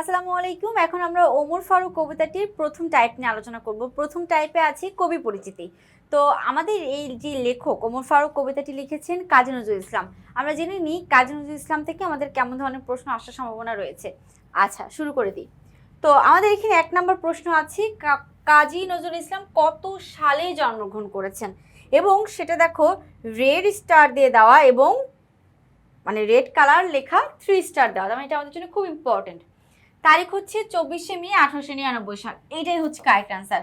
আসসালামু আলাইকুম। এখন আমরা ওমর ফারুক কবিতাটির প্রথম টাইপ নিয়ে আলোচনা করব। প্রথম টাইপে আছে কবি পরিচিতি। তো আমাদের এই যে লেখক ওমর ফারুক কবিতাটি লিখেছেন কাজী নজরুল ইসলাম। আমরা জেনে নিই কাজী নজরুল ইসলাম থেকে আমাদের কেমন ধরনের প্রশ্ন আসার সম্ভাবনা রয়েছে। আচ্ছা শুরু করে দিই। তো আমাদের এখানে এক নম্বর প্রশ্ন আছে কাজী নজরুল ইসলাম কত সালে জন্মগ্রহণ করেছেন? এবং সেটা দেখো, রেড স্টার দিয়ে দেওয়া এবং মানে রেড কালার লেখা থ্রি স্টার দেওয়া। মানে এটা আমাদের জন্য খুব ইম্পর্টেন্ট তারিখ হচ্ছে চব্বিশে মে আঠারোশো নিরানব্বই সাল। এইটাই হচ্ছে কারেক্ট অ্যান্সার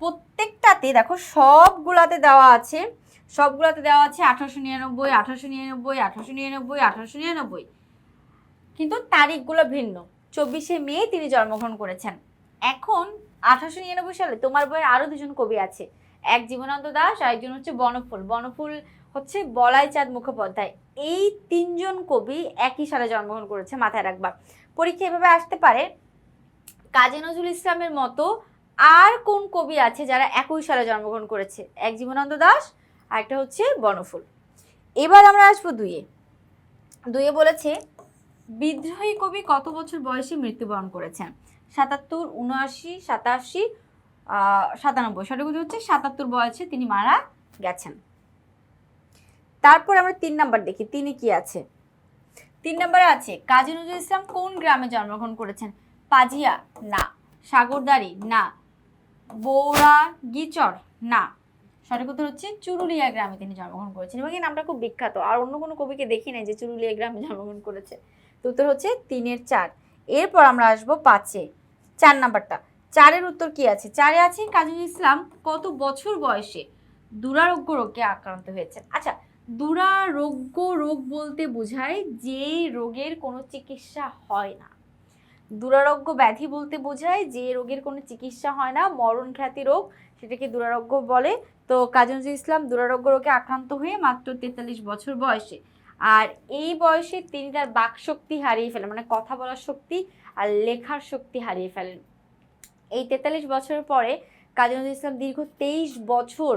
প্রত্যেকটাতে দেখো সবগুলাতে দেওয়া আছে, সবগুলাতে দেওয়া আছে আঠারোশো নিরানব্বই আঠারোশো নিরানব্বই আঠারোশো নিরানব্বই আঠারোশো নিরানব্বই। কিন্তু তারিখগুলো ভিন্ন। চব্বিশে মে তিনি জন্মগ্রহণ করেছেন। এখন আঠারোশো নিরানব্বই সালে তোমার বইয়ের আরও দুজন কবি আছে। এক জীবনানন্দ দাস আর একজন হচ্ছে বনফুল। বনফুল হচ্ছে বলাই চাঁদ মুখোপাধ্যায়। এই তিনজন কবি একই সালে জন্মগ্রহণ করেছে মাথায় রাখবা। পরীক্ষা এভাবে আসতে পারে, কাজী নজরুল ইসলামের মতো আর কোন কবি আছে যারা একই সালে জন্মগ্রহণ করেছে? এক জীবনানন্দ দাস আর একটা হচ্ছে বনফুল। এবার আমরা আসব দুইয়ে। দুইয়ে বলেছে, বিদ্রোহী কবি কত বছর বয়সে মৃত্যুবরণ করেছেন? সাতাত্তর, উনআশি, সাতাশি সাতানব্বই, সঠিক উত্তর হচ্ছে সাতাত্তর বয়সে তিনি মারা গেছেন। তারপর আমরা তিন নাম্বার দেখি, তিনি কি আছে? তিন নম্বরে আছে, কাজী নজরুল ইসলাম কোন গ্রামে জন্মগ্রহণ করেছেন? পাজিয়া, না। সাগরদারি না। বৌরা গিচর না। সঠিক উত্তর হচ্ছে চুরুলিয়া গ্রামে তিনি জন্মগ্রহণ করেছেন এবং এই নামটা খুব বিখ্যাত। আর অন্য কোনো কবিকে দেখি নাই যে চুরুলিয়া গ্রামে জন্মগ্রহণ করেছে। তো উত্তর হচ্ছে তিনের চার। এরপর আমরা আসব পাঁচে। চার নাম্বারটা। চারের উত্তর কি আছে? চারে আছে কাজী ইসলাম, কত বছর বয়সে দুরারোগ্য রোগে আক্রান্ত হয়েছেন? আচ্ছা দুরারোগ্য রোগ বলতে বোঝায় যে রোগের কোনো চিকিৎসা হয় না। দুরারোগ্য ব্যাধি বলতে বোঝায় যে রোগের কোনো চিকিৎসা হয় না মরণ খ্যাতি রোগ সেটাকে দুরারোগ্য বলে। তো কাজী ইসলাম দুরারোগ্য রোগে আক্রান্ত হয়ে মাত্র তেতাল্লিশ বছর বয়সে। আর এই বয়সে তিনি তার বাকশক্তি হারিয়ে ফেলেন মানে কথা বলার শক্তি আর লেখার শক্তি হারিয়ে ফেলেন। এই তেতাল্লিশ বছরের পরে কাজী নজরুল ইসলাম দীর্ঘ তেইশ বছর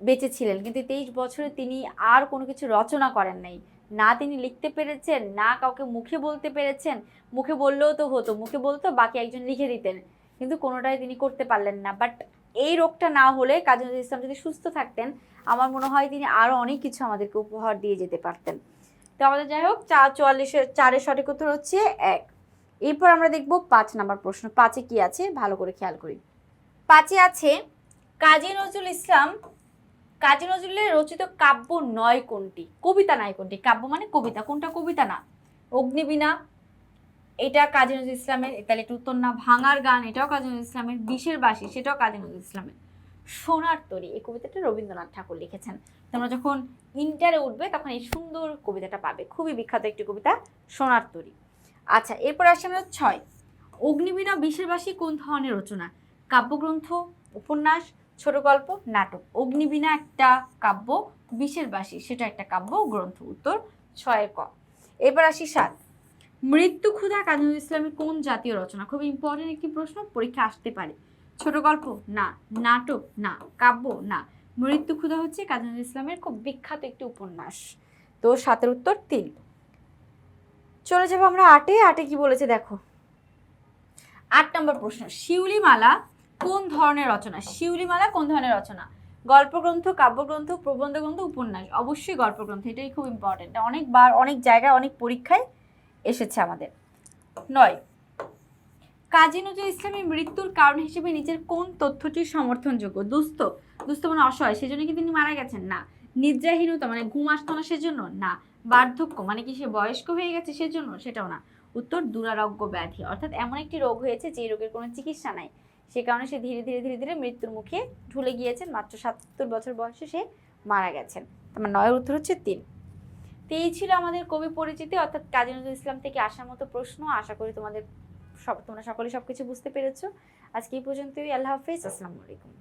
বেঁচে ছিলেন। কিন্তু তেইশ বছরে তিনি আর কোনো কিছু রচনা করেন নাই। না তিনি লিখতে পেরেছেন, না কাউকে মুখে বলতে পেরেছেন। মুখে বললেও তো হতো, মুখে বলতো, বাকি একজন লিখে দিতেন। কিন্তু কোনোটাই তিনি করতে পারলেন না। বাট এই রোগটা না হলে কাজী নজরুল ইসলাম যদি সুস্থ থাকতেন, আমার মনে হয় তিনি আরও অনেক কিছু আমাদেরকে উপহার দিয়ে যেতে পারতেন। তো আমাদের যাই হোক, চা চুয়াল্লিশের চারের সঠিক উত্তর হচ্ছে এক। এরপর আমরা দেখব পাঁচ নাম্বার প্রশ্ন। পাঁচে কি আছে? ভালো করে খেয়াল করি। পাঁচে আছে, কাজী নজরুল ইসলাম, কাজী নজরুলের রচিত কাব্য নয় কোনটি? কবিতা নয় কোনটি? কাব্য মানে কবিতা। কোনটা কবিতা না? অগ্নিবীণা, এটা কাজী নজরুল ইসলামের, তাহলে এটা উত্তর না। ভাঙার গান, এটাও কাজী নজরুল ইসলামের। বিশের বাসি সেটাও কাজী নজরুল ইসলামের। সোনার তরী, এই কবিতাটা রবীন্দ্রনাথ ঠাকুর লিখেছেন। তোমরা যখন ইন্টারে উঠবে, তখন এই সুন্দর কবিতাটা পাবে। খুবই বিখ্যাত একটি কবিতা, সোনার তরী। আচ্ছা এরপর আসছে আমরা ছয়। অগ্নিবীণা বিশের বাসি কোন ধরনের রচনা? কাব্যগ্রন্থ, উপন্যাস, ছোট গল্প, নাটক। অগ্নিবীণা একটা কাব্য বিশের বাসী সেটা একটা কাব্য, গ্রন্থ। উত্তর ছয়ের ক। এবার আসি সাত। মৃত্যু ক্ষুধা কাজী ইসলামের কোন জাতীয় রচনা? খুব ইম্পর্টেন্ট একটি প্রশ্ন, পরীক্ষা আসতে পারে। ছোট গল্প, না। নাটক, না। কাব্য, না। মৃত্যু ক্ষুধা হচ্ছে কাজী ইসলামের খুব বিখ্যাত একটি উপন্যাস। তো সাতের উত্তর তিন। চলে যাব আমরা আটে। আটে কি বলেছে দেখো। আট নম্বর প্রশ্ন, শিউলিমালা কোন ধরনের রচনা? শিউলিমালা কোন ধরনের রচনা? গল্পগ্রন্থ, কাব্যগ্রন্থ প্রবন্ধ গ্রন্থ উপন্যাস। অবশ্যই গল্পগ্রন্থ, এটাই খুব ইম্পর্টেন্ট অনেকবার, অনেক জায়গায়, অনেক পরীক্ষায় এসেছে আমাদের। নয় কাজী নজরুল ইসলামের মৃত্যুর কারণ হিসেবে নিজের কোন তথ্যটি সমর্থনযোগ্য? দুস্থ। দুস্থ মানে অসহায়, সেজন্য কি তিনি মারা গেছেন? না। নিদ্রাহীনতা মানে ঘুম আসতো না সেজন্য? না। বার্ধক্য মানে কি সে বয়স্ক হয়ে গেছে সেজন্য? সেটাও না। উত্তর, দুরারোগ্য ব্যাধি। অর্থাৎ এমন একটি রোগ হয়েছে যে রোগের কোনো চিকিৎসা নাই। সে কারণে সে ধীরে ধীরে ধীরে ধীরে মৃত্যুর মুখে ঢুলে গিয়েছেন। মাত্র সাতাত্তর বছর বয়সে সে মারা গেছেন। আমার নয়ের উত্তর হচ্ছে তিন। তো এই ছিল আমাদের কবি পরিচিতি। অর্থাৎ কাজী নজরুল ইসলাম থেকে আসার মতো প্রশ্ন। আশা করি তোমাদের সব তোমরা সকলে সবকিছু বুঝতে পেরেছ। আজকে এই পর্যন্তই আল্লাহ হাফিজ আসসালামু আলাইকুম।